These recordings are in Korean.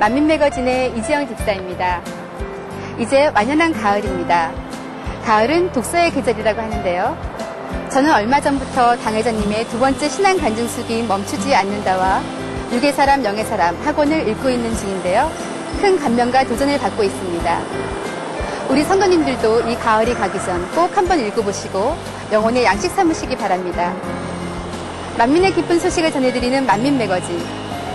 만민매거진의 이지영 집사입니다. 이제 완연한 가을입니다. 가을은 독서의 계절이라고 하는데요. 저는 얼마 전부터 당회자님의 두 번째 신앙 간증수기인 멈추지 않는다와 육의 사람, 영의 사람 학원을 읽고 있는 중인데요. 큰 감명과 도전을 받고 있습니다. 우리 성도님들도 이 가을이 가기 전 꼭 한번 읽어보시고 영혼의 양식 삼으시기 바랍니다. 만민의 기쁜 소식을 전해드리는 만민 매거진.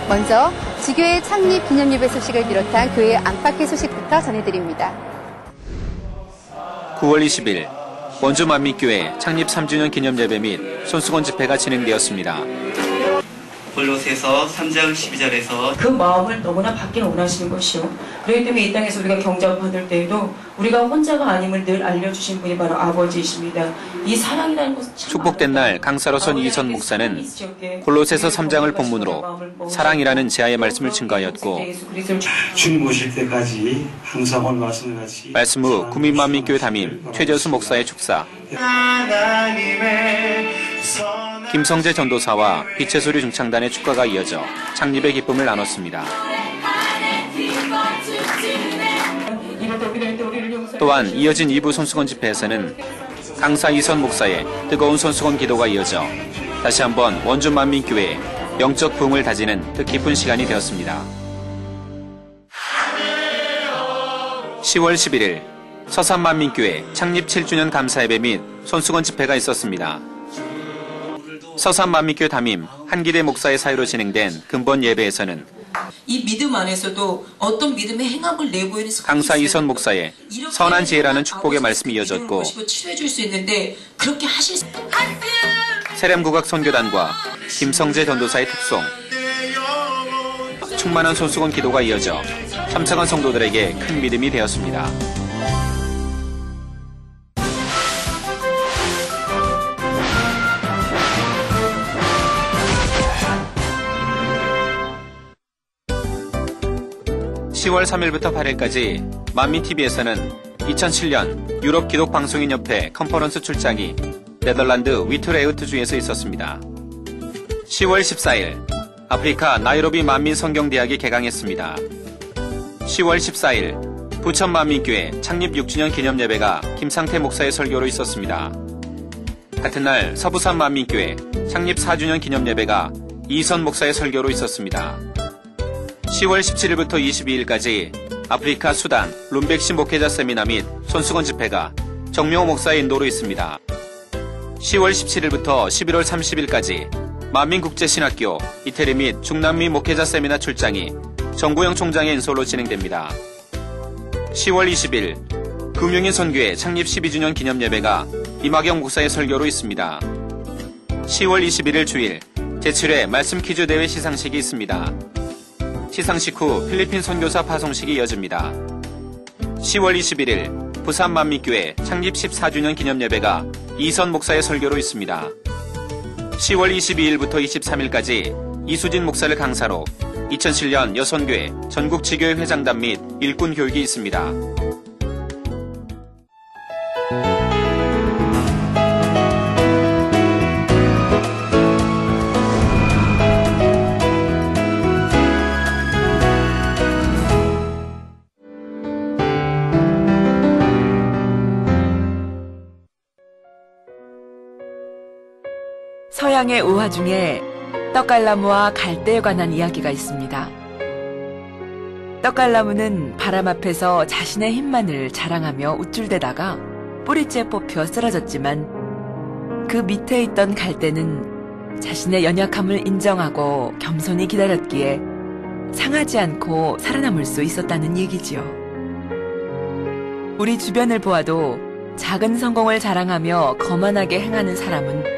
먼저 지교의 창립 기념예배 소식을 비롯한 교회 안팎의 소식부터 전해드립니다. 9월 20일 원주 만민교회 창립 3주년 기념예배 및 손수건 집회가 진행되었습니다. 골로새서 3장 12절에서 그 마음을 너무나 받기는 원하시는 것이요. 그렇기 때문에 이 땅에서 우리가 경작을 받을 때에도 우리가 혼자가 아님을 늘 알려주신 분이 바로 아버지이십니다. 이 사랑이라는 것은 참 축복된 날 강사로선 이선 목사는 골로새서 우리의 3장을 마음을 본문으로 사랑이라는 제아의 말씀을 그리스도를 주님 오실 때까지 항상 오늘 말씀을 같이 말씀 후 구민만민교회 담임 최재수 목사의 축사 김성재 전도사와 빛의 소리 중창단의 축가가 이어져 창립의 기쁨을 나눴습니다. 또한 이어진 2부 손수건 집회에서는 강사 이선 목사의 뜨거운 손수건 기도가 이어져 다시 한번 원주 만민교회의 영적 부흥을 다지는 뜻깊은 시간이 되었습니다. 10월 11일 서산만민교회 창립 7주년 감사예배 및 손수건 집회가 있었습니다. 서산 만미교 담임 한기대 목사의 사유로 진행된 근본 예배에서는 이 믿음 안에서도 어떤 믿음의 행함을 내보이는 강사 이선 목사의 선한 지혜라는 축복의 말씀이 이어졌고 치료해줄 수 있는데 그렇게 하실 수... 세렴국악 선교단과 김성재 전도사의 특송 충만한 손수건 기도가 이어져 참석한 성도들에게 큰 믿음이 되었습니다. (10월 3일부터 8일까지) 만미TV에서는 2007년 유럽 기독 방송인 협회 컨퍼런스 출장이 네덜란드 위트레우트주에서 있었습니다. 10월 14일 아프리카 나이로비 만민 성경대학이 개강했습니다. 10월 14일 부천 만민교회 창립 6주년 기념 예배가 김상태 목사의 설교로 있었습니다. 같은 날 서부산 만민교회 창립 4주년 기념 예배가 이선 목사의 설교로 있었습니다. 10월 17일부터 22일까지 아프리카 수단 룸백시 목회자 세미나 및 손수건 집회가 정명호 목사의 인도로 있습니다. 10월 17일부터 11월 30일까지 만민국제신학교 이태리 및 중남미 목회자 세미나 출장이 정구영 총장의 인솔로 진행됩니다. 10월 20일 금융인 선교회 창립 12주년 기념 예배가 이마경 목사의 설교로 있습니다. 10월 21일 주일 제7회 말씀 퀴즈 대회 시상식이 있습니다. 시상식 후 필리핀 선교사 파송식이 이어집니다. 10월 21일 부산 만미교회 창립 14주년 기념예배가 이선 목사의 설교로 있습니다. 10월 22일부터 23일까지 이수진 목사를 강사로 2007년 여선교회 전국지교회 회장단 및 일꾼 교육이 있습니다. 서양의 우화 중에 떡갈나무와 갈대에 관한 이야기가 있습니다. 떡갈나무는 바람 앞에서 자신의 힘만을 자랑하며 우쭐대다가 뿌리째 뽑혀 쓰러졌지만 그 밑에 있던 갈대는 자신의 연약함을 인정하고 겸손히 기다렸기에 상하지 않고 살아남을 수 있었다는 얘기지요. 우리 주변을 보아도 작은 성공을 자랑하며 거만하게 행하는 사람은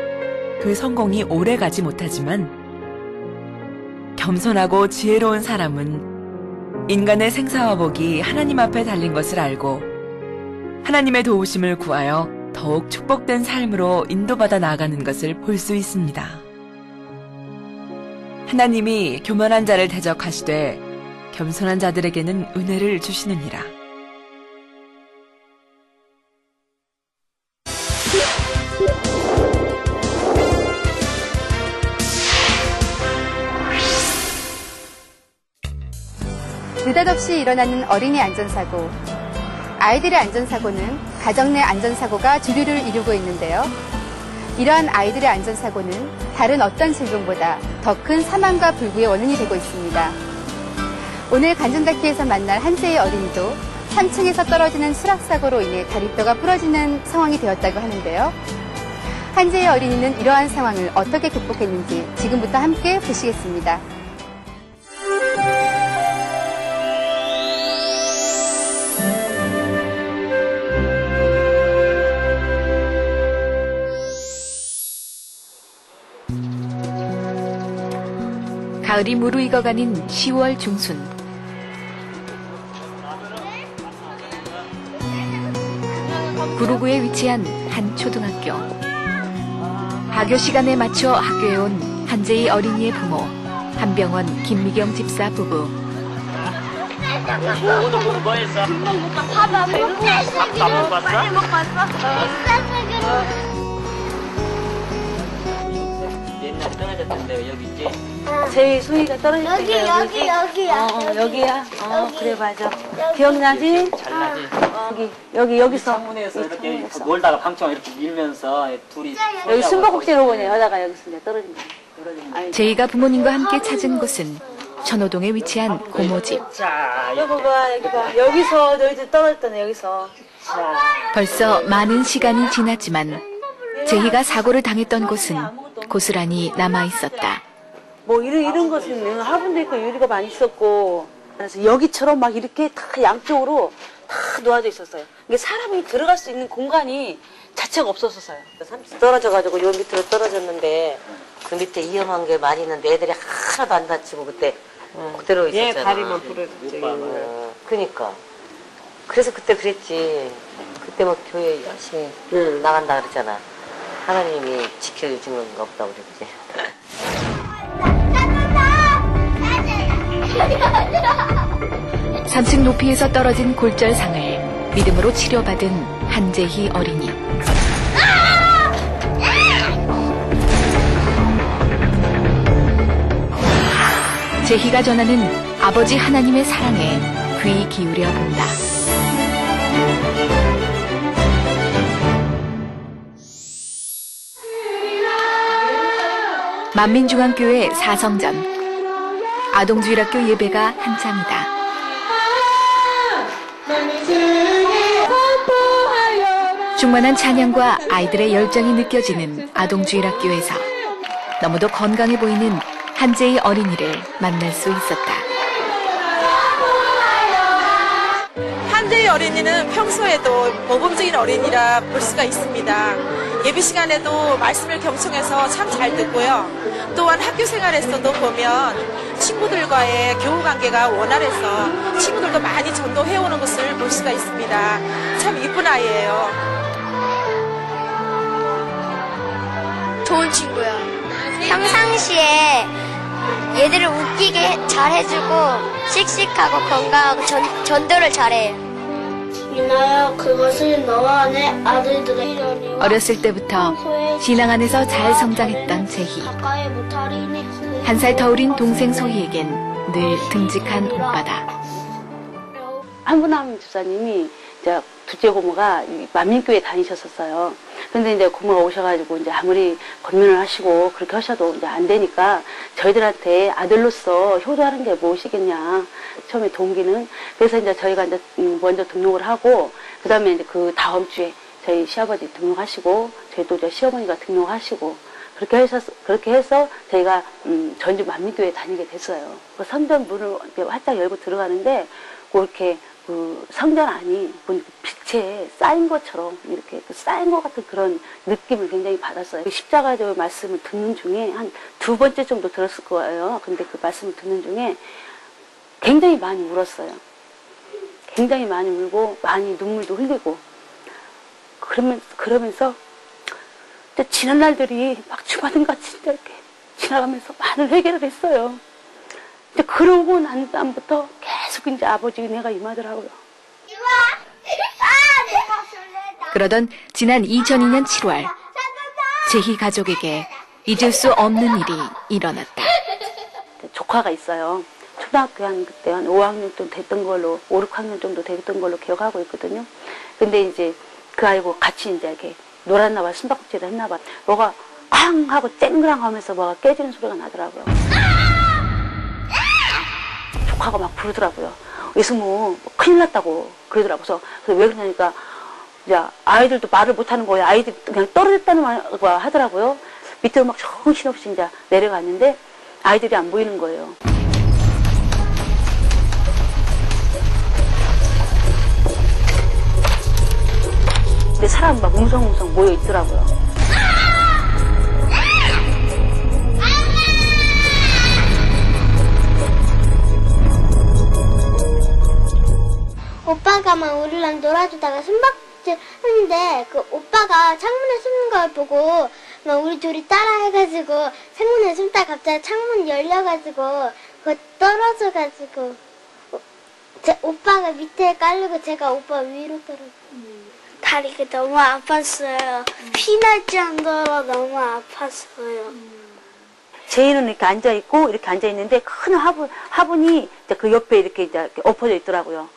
그 성공이 오래 가지 못하지만 겸손하고 지혜로운 사람은 인간의 생사와 복이 하나님 앞에 달린 것을 알고 하나님의 도우심을 구하여 더욱 축복된 삶으로 인도받아 나아가는 것을 볼 수 있습니다. 하나님이 교만한 자를 대적하시되 겸손한 자들에게는 은혜를 주시느니라. 느닷없이 일어나는 어린이 안전사고. 아이들의 안전사고는 가정 내 안전사고가 주류를 이루고 있는데요. 이러한 아이들의 안전사고는 다른 어떤 질병보다 더 큰 사망과 불구의 원인이 되고 있습니다. 오늘 간증다키에서 만날 한재의 어린이도 3층에서 떨어지는 수락사고로 인해 다리뼈가 부러지는 상황이 되었다고 하는데요. 한재의 어린이는 이러한 상황을 어떻게 극복했는지 지금부터 함께 보시겠습니다. 가을이 무르익어가는 10월 중순. 구로구에 위치한 한 초등학교. 하교 시간에 맞춰 학교에 온 한재희 어린이의 부모, 한병원 김미경 집사 부부. 여기 있지? 제일 소희가 떨어질 여기 때가 여기 여기야. 어, 어, 여기 야? 어, 여기. 그래, 맞아. 기억나지? 잘나지? 여기, 여기, 여기서. 창문에서 이 이렇게 창문에서. 놀다가 방충망 이렇게 밀면서 둘이 여기 숨바꼭질 오고 하다가 여기서 이제 떨어진. 아니, 제이가 부모님과 함께 찾은 곳은 천호동에 위치한 고모집. 자 여기 봐, 여기 봐. 여기서 너희들 떨어졌다네, 여기서. 벌써 많은 시간이 지났지만 제희가 사고를 당했던 곳은 고스란히 남아 있었다. 뭐 이런, 이런 것은 화분도 있고 유리가 많이 있었고. 그래서 여기처럼 막 이렇게 다 양쪽으로 다 놓아져 있었어요. 이게 사람이 들어갈 수 있는 공간이 자체가 없었었어요. 떨어져가지고 요 밑으로 떨어졌는데 그 밑에 위험한 게 많이 있는데 애들이 하나도 안 다치고 그때 그대로 있었잖아. 얘 다리만 부러졌지. 어, 그니까. 그래서 그때 그랬지. 그때 뭐 교회 열심히 나간다 그랬잖아. 하나님이 지켜주는 거 없다고 그랬지. 3층 높이에서 떨어진 골절상을 믿음으로 치료받은 한재희 어린이. 재희가 전하는 아버지 하나님의 사랑에 귀 기울여 본다. 만민중앙교회 사성전 아동주일학교 예배가 한창이다. 충만한 찬양과 아이들의 열정이 느껴지는 아동주일학교에서 너무도 건강해 보이는 한재희 어린이를 만날 수 있었다. 한대희 어린이는 평소에도 모범적인 어린이라 볼 수가 있습니다. 예배 시간에도 말씀을 경청해서 참 잘 듣고요. 또한 학교 생활에서도 보면 친구들과의 교우 관계가 원활해서 친구들도 많이 전도해오는 것을 볼 수가 있습니다. 참 이쁜 아이예요. 좋은 친구야. 평상시에 얘들을 웃기게 잘 해주고 씩씩하고 건강하고 전, 전도를 잘해. 이나야 그것을 너와 내 아들들의 어렸을 때부터 신앙 안에서 잘 성장했던 못하리니 한살 터울인 동생 소희에겐 늘 듬직한 오빠다. 한분남 집사님이 이제 둘째 고모가 이 만민교회 다니셨었어요. 근데 이제 고모가 오셔가지고 이제 아무리 권면을 하시고 그렇게 하셔도 이제 안 되니까 저희들한테 아들로서 효도하는 게 무엇이겠냐. 처음에 동기는. 그래서 이제 저희가 이제 음, 먼저 등록을 하고 그 다음에 이제 그 다음 주에 저희 시아버지 등록하시고 저희 또 이제 시어머니가 등록하시고 그렇게 해서 그렇게 해서 저희가 음, 전주 만민교회 다니게 됐어요. 그 성전 문을 이렇게 활짝 열고 들어가는데 그렇게 그 성전 안이 보니까 빛에 쌓인 것처럼 이렇게 그 쌓인 것 같은 그런 느낌을 굉장히 받았어요. 그 십자가의 말씀을 듣는 중에 한 두 번째 정도 들었을 거예요. 근데 그 말씀을 듣는 중에 굉장히 많이 울었어요. 굉장히 많이 울고 많이 눈물도 흘리고 그러면 그러면서 지난 날들이 막 주마등 같이 이렇게 지나가면서 많은 회개를 했어요. 근데 그러고 난 다음부터 계속 이제 아버지 은혜가 임하더라고요. 그러던 지난 2002년 7월 제희 가족에게 잊을 수 없는 일이 일어났다. 조카가 있어요. 초등학교 한 그때 한 5학년 정도 됐던 걸로 5, 6학년 정도 됐던 걸로 기억하고 있거든요. 근데 이제 그 아이고 같이 이제 이렇게 놀았나 봐 숨바꼭질을 했나 봐. 뭐가 쾅 하고 쨍그랑 하면서 뭐가 깨지는 소리가 나더라고요. 조카가 막 부르더라고요. 이승우 뭐 큰일 났다고 그러더라고요. 그래서 그래서 왜 그러냐니까 이제 아이들도 말을 못하는 거예요. 아이들이 그냥 떨어졌다는 말 하더라고요. 밑으로 막 정신없이 이제 내려갔는데 아이들이 안 보이는 거예요. 근데 사람 막 웅성웅성 모여 있더라고요. 오빠가 막 우리랑 놀아주다가 숨바꼭질 하는데 그 오빠가 창문에 숨는 걸 보고 막 우리 둘이 따라해가지고 창문에 숨다 갑자기 창문 열려가지고 그거 떨어져가지고 오- 제 오빠가 밑에 깔리고 제가 오빠 위로 떨어져. 다리가 너무 아팠어요. 피날 정도로 너무 아팠어요. 제이는 이렇게 앉아 있고 이렇게 앉아 있는데 큰 화분 화분이 그 옆에 이렇게 이제 이렇게 엎어져 있더라고요.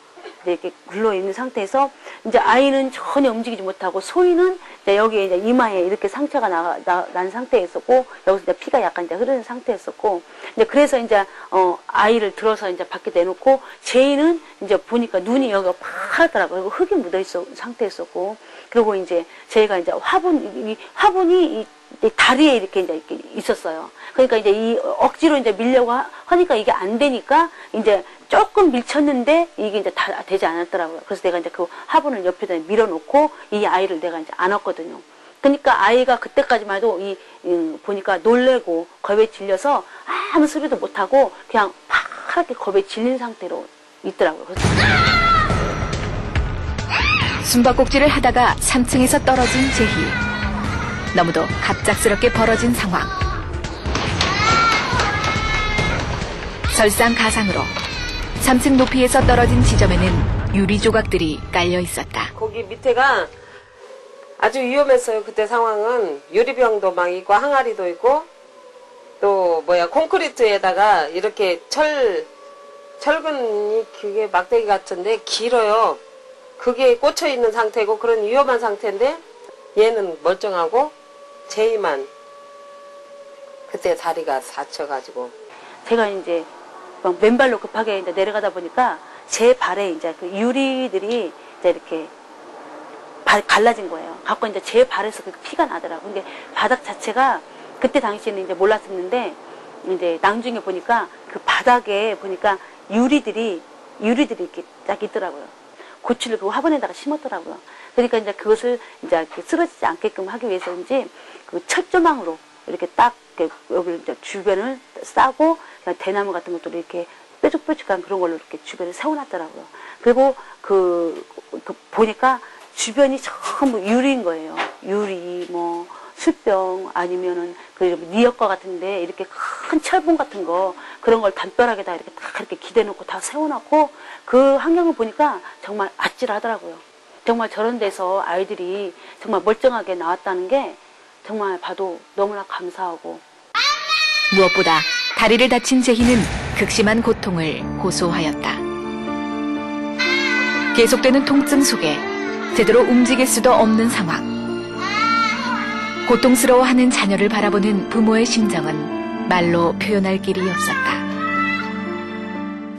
이렇게 굴러 있는 상태에서 이제 아이는 전혀 움직이지 못하고 소희는 이제 여기 이제 이마에 이렇게 상처가 나, 나- 난 상태였었고 여기서 이제 피가 약간 이제 흐르는 상태였었고 이제 그래서 이제 어 아이를 들어서 이제 밖에 내놓고 제이는 이제 보니까 눈이 여기가 파랗더라고요. 그리고 흙이 묻어 있어 상태였었고 그리고 이제 제가 이제 화분 이, 이 화분이 이, 이 다리에 이렇게 이제 이렇게 있었어요. 그러니까 이제 이 억지로 이제 밀려고 하, 하니까 이게 안 되니까 이제 조금 밀쳤는데 이게 이제 다 되지 않았더라고요. 그래서 내가 이제 그 화분을 옆에다 밀어놓고 이 아이를 내가 이제 안았거든요. 그러니까 아이가 그때까지만 해도 이, 음, 보니까 놀래고 겁에 질려서 아무 소리도 못하고 그냥 파랗게 겁에 질린 상태로 있더라고요. 숨바꼭질을 하다가 3층에서 떨어진 제희. 너무도 갑작스럽게 벌어진 상황. 설상가상으로 3층 높이에서 떨어진 지점에는 유리 조각들이 깔려 있었다. 거기 밑에가 아주 위험했어요. 그때 상황은 유리병도 막 있고 항아리도 있고 또 뭐야 콘크리트에다가 이렇게 철 철근이 그게 막대기 같은데 길어요. 그게 꽂혀 있는 상태고 그런 위험한 상태인데 얘는 멀쩡하고 제이만 그때 다리가 다쳐가지고 제가 이제 막 맨발로 급하게 이제 내려가다 보니까 제 발에 이제 그 유리들이 이제 이렇게 발 갈라진 거예요. 갖고 이제 제 발에서 그 피가 나더라고요. 근데 바닥 자체가 그때 당시에는 이제 몰랐었는데 이제 나중에 보니까 그 바닥에 보니까 유리들이 유리들이 이렇게 딱 있더라고요. 고추를 그 화분에다가 심었더라고요. 그러니까 이제 그것을 이제 쓰러지지 않게끔 하기 위해서인지 그 철조망으로 이렇게 딱 여기 주변을 싸고 대나무 같은 것도 이렇게 뾰족뾰족한 그런 걸로 이렇게 주변에 세워놨더라고요. 그리고 그, 그 보니까 주변이 전부 유리인 거예요. 유리, 뭐, 술병, 아니면은 그 니역과 같은데 이렇게 큰 철봉 같은 거 그런 걸 담벼락에 다 이렇게 다 이렇게 기대놓고 다 세워놓고 그 환경을 보니까 정말 아찔하더라고요. 정말 저런 데서 아이들이 정말 멀쩡하게 나왔다는 게 정말 봐도 너무나 감사하고 무엇보다 다리를 다친 제희는 극심한 고통을 호소하였다. 계속되는 통증 속에 제대로 움직일 수도 없는 상황. 고통스러워하는 자녀를 바라보는 부모의 심정은 말로 표현할 길이 없었다.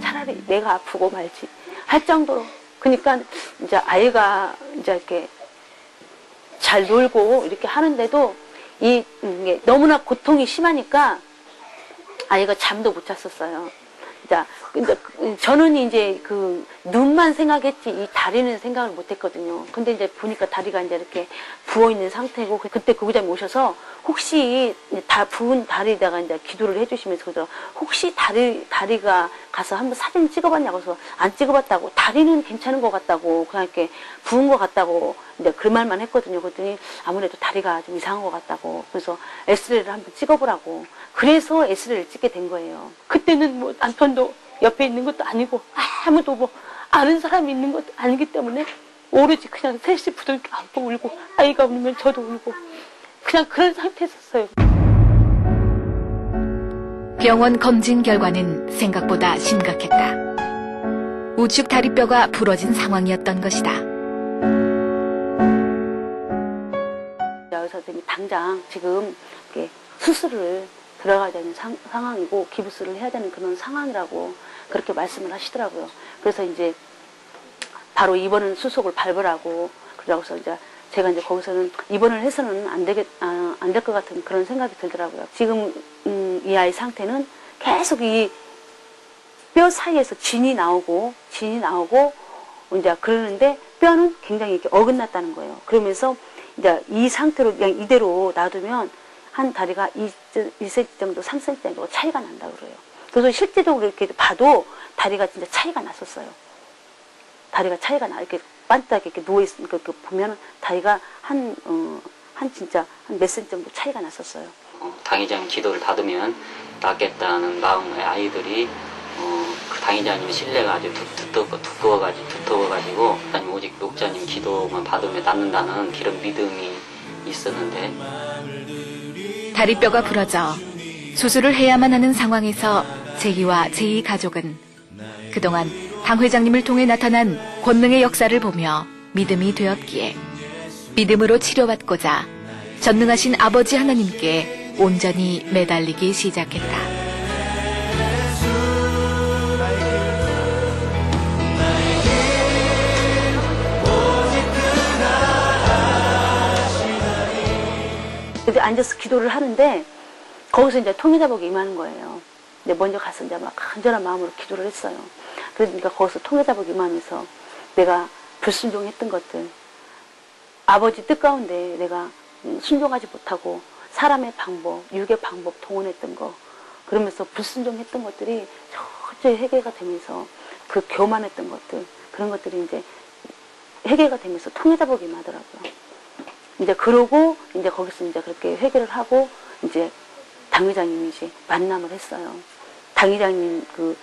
차라리 내가 아프고 말지 할 정도로 그러니까 이제 아이가 이제 이렇게 잘 놀고 이렇게 하는데도 이 너무나 고통이 심하니까 아이가 잠도 못 잤었어요. 자, 근데 그- 저는 이제 그 눈만 생각했지 이 다리는 생각을 못 했거든요. 근데 이제 보니까 다리가 이제 이렇게 부어 있는 상태고 그- 그때 교구장님 오셔서 혹시 다 부은 다리에다가 이제 기도를 해주시면서 그래서 혹시 다리 다리가 가서 한번 사진 찍어봤냐고 해서 안 찍어봤다고 다리는 괜찮은 것 같다고 그냥 이렇게 부은 것 같다고 이제 그 말만 했거든요. 그랬더니 아무래도 다리가 좀 이상한 것 같다고 그래서 엑스레이를 한번 찍어보라고 그래서 엑스레이를 찍게 된 거예요. 그때는 뭐 남편도 옆에 있는 것도 아니고 아무도 뭐 아는 사람이 있는 것도 아니기 때문에 오로지 그냥 셋이 부둥켜 안고 울고 아이가 울면 저도 울고 그냥 그런 상태였었어요. 병원 검진 결과는 생각보다 심각했다. 우측 다리뼈가 부러진 상황이었던 것이다. 의사 선생님이 당장 지금 수술을 들어가야 되는 상, 상황이고 기부술을 해야 되는 그런 상황이라고 그렇게 말씀을 하시더라고요. 그래서 이제 바로 입원은 수속을 밟으라고 그러고서 이제 제가 이제 거기서는 입원을 해서는 안 되겠 아, 안될 것 같은 그런 생각이 들더라고요. 지금 음, 이 아이 상태는 계속 이 뼈 사이에서 진이 나오고 진이 나오고 이제 그러는데 뼈는 굉장히 이렇게 어긋났다는 거예요. 그러면서 이제 이 상태로 그냥 이대로 놔두면 한 다리가 2, 2cm 정도, 3cm 정도 차이가 난다 그래요. 그래서 실제적으로 이렇게 봐도 다리가 진짜 차이가 났었어요. 다리가 차이가 나 이렇게 반짝이 이렇게 누워 있으니까 그 보면은 다리가 한 어, 한 진짜 한몇 cm 정도 차이가 났었어요. 당회장 기도를 받으면 낫겠다는 마음의 아이들이 어, 그 당회장님 신뢰가 아주 두, 두꺼, 두꺼워가지고, 두터워가지고, 아니, 오직 녹자님 기도만 받으면 낫는다는 그런 믿음이 있었는데, 다리뼈가 부러져 수술을 해야만 하는 상황에서 제희와 제희 가족은 그동안 당 회장님을 통해 나타난 권능의 역사를 보며 믿음이 되었기에 믿음으로 치료받고자 전능하신 아버지 하나님께 온전히 매달리기 시작했다. 앉아서 기도를 하는데 거기서 이제 통일자복이 임하는 거예요. 이제 먼저 가서 이제 막 간절한 마음으로 기도를 했어요. 그러니까 거기서 통일자복이 임하면서 내가 불순종했던 것들, 아버지 뜻 가운데 내가 순종하지 못하고 사람의 방법, 육의 방법 동원했던 거, 그러면서 불순종했던 것들이 철저히 해결가 되면서 그 교만했던 것들, 그런 것들이 이제 해결가 되면서 통일자복이 임하더라고요. 이제 그러고 이제 거기서 이제 그렇게 회개를 하고 이제 당회장님이 이제 만남을 했어요. 당회장님 그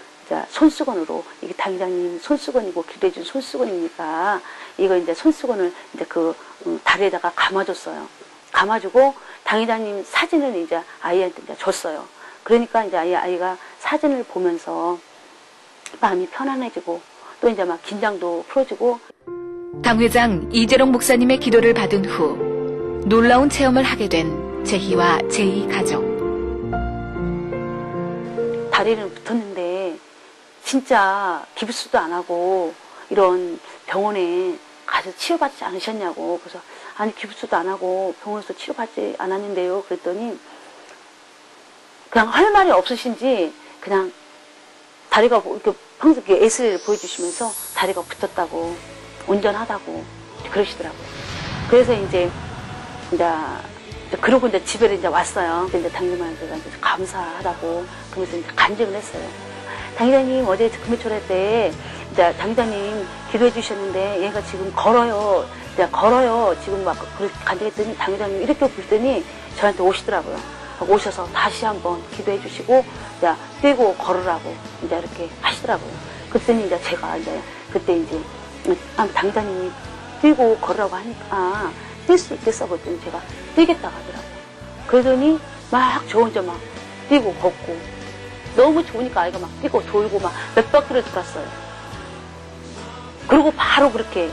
손수건으로 이게 당회장님 손수건이고 기대준 손수건이니까 이거 이제 손수건을 이제 그 음, 다리에다가 감아줬어요. 감아주고 당회장님 사진을 이제 아이한테 이제 줬어요. 그러니까 이제 아이, 아이가 사진을 보면서 마음이 편안해지고 또 이제 막 긴장도 풀어지고 당 회장 이재롱 목사님의 기도를 받은 후 놀라운 체험을 하게 된 제희와 제희 가족. 다리를 붙었는데 진짜 기부스도 안 하고 이런 병원에 가서 치료받지 않으셨냐고 그래서 아니 기부스도 안 하고 병원에서 치료받지 않았는데요 그랬더니 그냥 할 말이 없으신지 그냥 다리가 뭐 이렇게 평소 이렇게 S를 보여주시면서 다리가 붙었다고 온전하다고 그러시더라고요. 그래서 이제 이제 그러고 이제 집에 이제 왔어요. 이제 당님한테 이제 감사하다고 그러면서 이제 간증을 했어요. 당장님 어제 금요초래 때 이제 당장님 기도해 주셨는데 얘가 지금 걸어요. 이제 걸어요. 지금 막 간증했더니 당장님 이렇게 보더니 저한테 오시더라고요. 오셔서 다시 한번 기도해 주시고 이제 뛰고 걸으라고 이제 이렇게 하시더라고요. 그랬더니 이제 제가 이제 그때 이제 아, 당장님이 뛰고 걸으라고 하니까 뛸수 있겠어 그랬더니 제가 뛰겠다고 하더라고요. 그러더니 막저 혼자 막 뛰고 걷고 너무 좋으니까 아이가 막 뛰고 돌고 막 몇 바퀴를 돌았어요. 그리고 바로 그렇게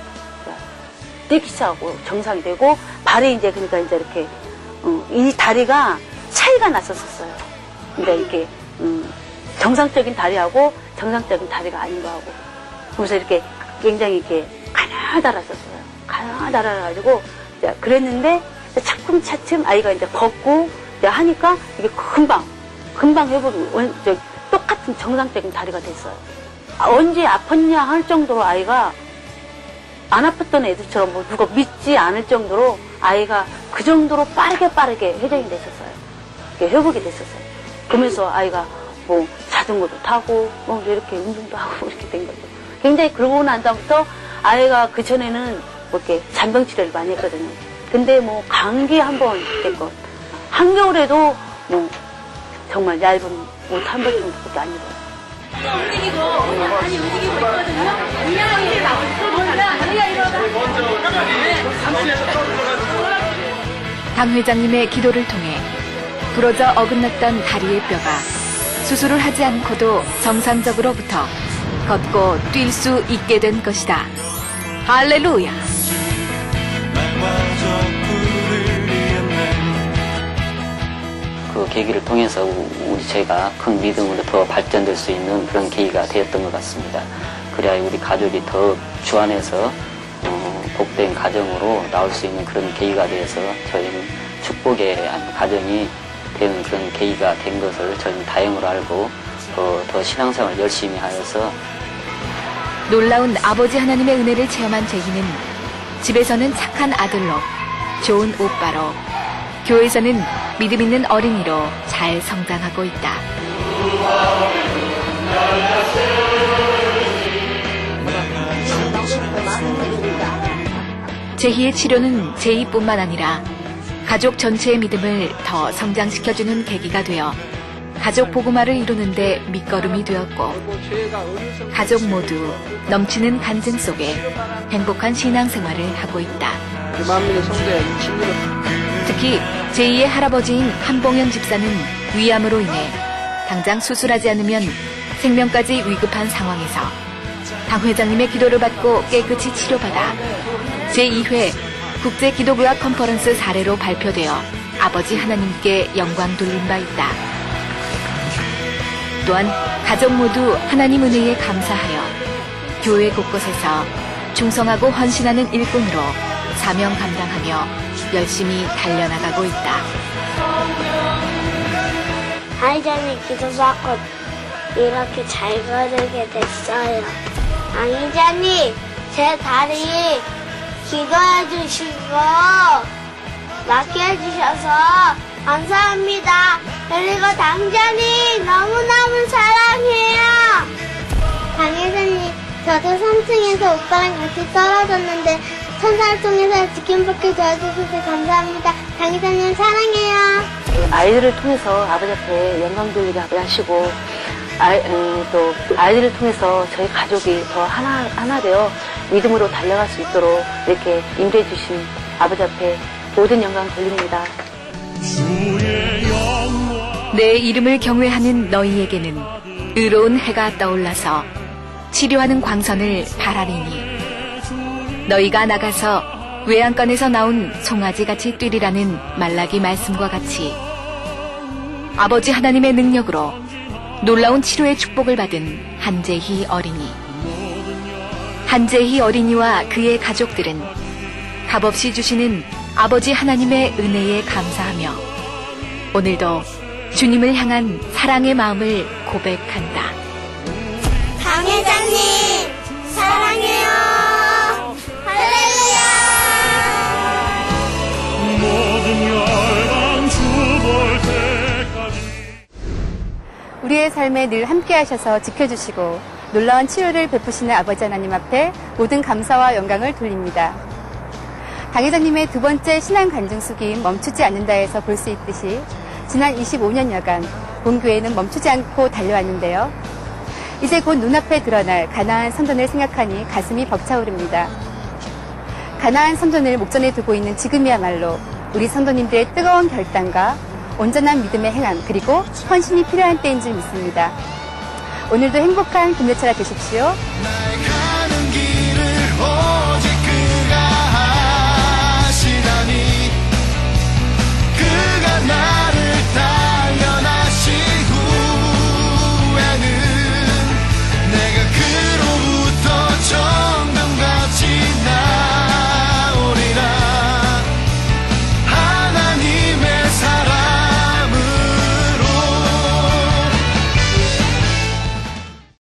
뛰기 시작하고 정상이 되고 발이 이제 그러니까 이제 이렇게 어, 이 다리가 차이가 났었어요. 그러니까 이렇게 음, 정상적인 다리하고 정상적인 다리가 아닌 거하고 그래서 이렇게 굉장히 이렇게 가나다랐었어요. 가나다라가지고 그랬는데 차츰차츰 아이가 이제 걷고 이제 하니까 이게 금방 금방 회복이 원- 저, 똑같은 정상적인 다리가 됐어요. 아, 언제 아팠냐 할 정도로 아이가 안 아팠던 애들처럼 뭐 누가 믿지 않을 정도로 아이가 그 정도로 빠르게 빠르게 회전이 됐었어요. 회복이 됐었어요. 그러면서 아이가 뭐 자전거도 타고 뭐 이렇게 운동도 하고 이렇게 된 거죠. 굉장히 그러고 난 다음부터 아이가 그 전에는 뭐 이렇게 잔병 치료를 많이 했거든요. 근데 뭐 감기 한 번 됐고 한겨울에도 뭐 정말 얇은 옷 한 벌 정도밖에 안 입어요. 움직이고 많이 움직이고 있거든요. 분명히 당 회장님의 기도를 통해 부러져 어긋났던 다리의 뼈가 수술을 하지 않고도 정상적으로부터 걷고 뛸 수 있게 된 것이다. 할렐루야! 그 계기를 통해서 우리 저희가 큰 믿음으로 더 발전될 수 있는 그런 계기가 되었던 것 같습니다. 그래야 우리 가족이 더 주안에서 어, 복된 가정으로 나올 수 있는 그런 계기가 되어서 저희는 축복의 한 가정이 되는 그런 계기가 된 것을 저희는 다행으로 알고 더, 더 신앙생활 열심히 하여서 놀라운 아버지 하나님의 은혜를 체험한 제희는 집에서는 착한 아들로, 좋은 오빠로, 교회에서는 믿음 있는 어린이로 잘 성장하고 있다. 제희의 치료는 제희뿐만 아니라 가족 전체의 믿음을 더 성장시켜주는 계기가 되어 가족 보고마를 이루는데 밑거름이 되었고 가족 모두 넘치는 간증 속에 행복한 신앙생활을 하고 있다. 특히 제2의 할아버지인 한봉현 집사는 위암으로 인해 당장 수술하지 않으면 생명까지 위급한 상황에서 당 회장님의 기도를 받고 깨끗이 치료받아 제2회 국제기도부학 컨퍼런스 사례로 발표되어 아버지 하나님께 영광 돌린 바 있다. 또한 가족 모두 하나님 은혜에 감사하여 교회 곳곳에서 충성하고 헌신하는 일꾼으로 사명 감당하며 열심히 달려나가고 있다. 아이전이 기도받고 이렇게 잘 걸으게 됐어요. 강의자님, 제 다리 기도해 주시고 맡겨 주셔서 감사합니다. 그리고 당자님 너무너무 사랑해요. 강혜자님, 저도 3층에서 오빠랑 같이 떨어졌는데 천사를 통해서 지킴받게 도와주셔서 감사합니다. 강혜자님 사랑해요. 아이들을 통해서 아버지 앞에 영광 돌리게 하시고 아이, 음, 또 아이들을 통해서 저희 가족이 더 하나 하나 되어 믿음으로 달려갈 수 있도록 이렇게 임대해 주신 아버지 앞에 모든 영광 돌립니다. 내 이름을 경외하는 너희에게는 의로운 해가 떠올라서 치료하는 광선을 바라리니 너희가 나가서 외양간에서 나온 송아지같이 뛰리라는 말라기 말씀과 같이 아버지 하나님의 능력으로 놀라운 치료의 축복을 받은 한재희 어린이 한재희 어린이와 그의 가족들은 값없이 주시는 아버지 하나님의 은혜에 감사하며 오늘도 주님을 향한 사랑의 마음을 고백한다. 우리의 삶에 늘 함께 하셔서 지켜주시고 놀라운 치료를 베푸시는 아버지 하나님 앞에 모든 감사와 영광을 돌립니다. 강 회장님의 두 번째 신앙 간증 수기인 멈추지 않는다에서 볼 수 있듯이 지난 25년여간 본교회는 멈추지 않고 달려왔는데요. 이제 곧 눈앞에 드러날 가나안 선전을 생각하니 가슴이 벅차오릅니다. 가나안 선전을 목전에 두고 있는 지금이야말로 우리 선도님들의 뜨거운 결단과 온전한 믿음의 행함 그리고 헌신이 필요한 때인 줄 믿습니다. 오늘도 행복한 금요철화 되십시오.